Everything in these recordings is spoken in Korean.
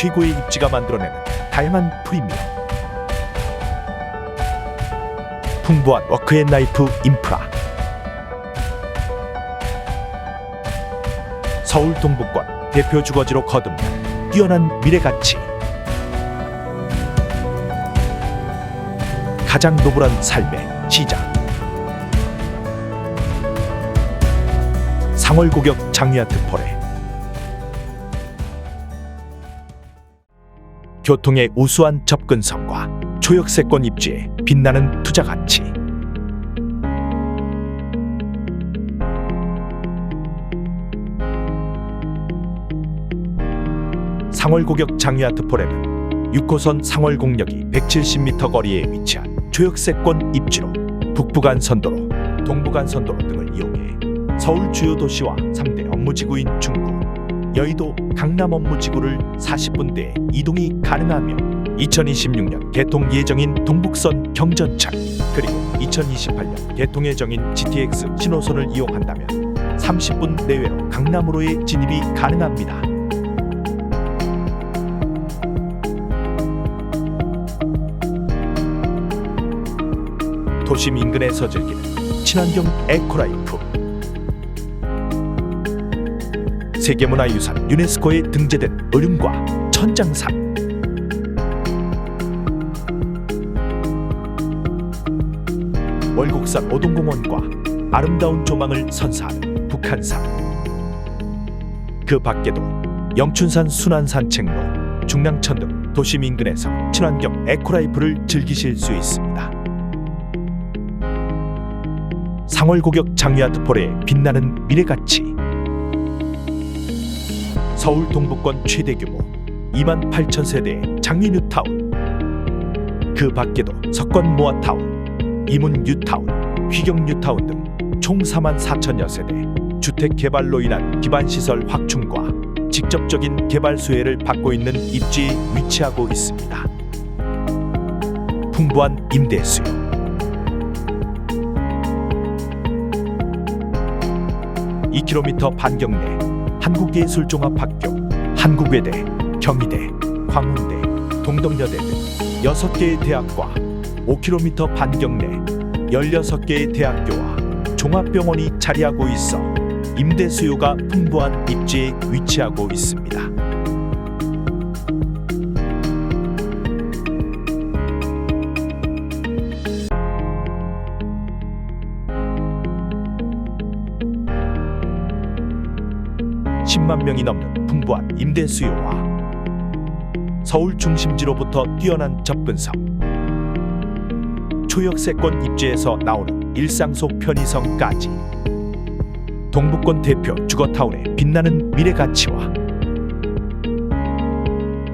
최고의 입지가 만들어내는 다양한 프리미엄 풍부한 워크앤라이프 인프라. 서울 동북권 대표 주거지로 거듭난 뛰어난 미래 가치. 가장 노블한 삶의 시작. 상월고격 장리아트 포레 교통의 우수한 접근성과 초역세권 입지에 빛나는 투자 가치. 상월고격 장리아트 포레는 6호선 상월공역이 170m 거리에 위치한 초역세권 입지로 북부간 선도로, 동부간 선도로 등을 이용해 서울 주요 도시와 3대 업무지구인 중구, 여의도, 강남 업무 지구를 40분대에 이동이 가능하며 2026년 개통 예정인 동북선 경전철 그리고 2028년 개통 예정인 GTX 신호선을 이용한다면 30분 내외로 강남으로의 진입이 가능합니다. 도심 인근에서 즐기는 친환경 에코라이프 세계문화유산 유네스코에 등재된 의륜과 천장산 월곡산 오동공원과 아름다운 조망을 선사하는 북한산. 그 밖에도 영춘산 순환산책로 중랑천 등 도심 인근에서 친환경 에코라이프를 즐기실 수 있습니다. 상월고격 장리아트폴의 빛나는 미래가치 서울 동북권 최대 규모 2만 8천 세대의 장리 뉴타운 그 밖에도 석권 모아타운, 이문 뉴타운, 휘경 뉴타운 등 총 4만 4천여 세대 주택 개발로 인한 기반 시설 확충과 직접적인 개발 수혜를 받고 있는 입지에 위치하고 있습니다. 풍부한 임대 수요 2km 반경 내 한국예술종합학교, 한국외대, 경희대, 광운대, 동덕여대 등 6개의 대학과 5km 반경 내 16개의 대학교와 종합병원이 자리하고 있어 임대 수요가 풍부한 입지에 위치하고 있습니다. 십만 명이 넘는 풍부한 임대 수요와 서울 중심지로부터 뛰어난 접근성, 초역세권 입지에서 나오는 일상 속 편의성까지 동북권 대표 주거타운의 빛나는 미래 가치와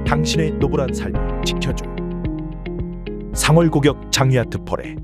당신의 노블한 삶을 지켜줄 상월 고격 장리아트 폴의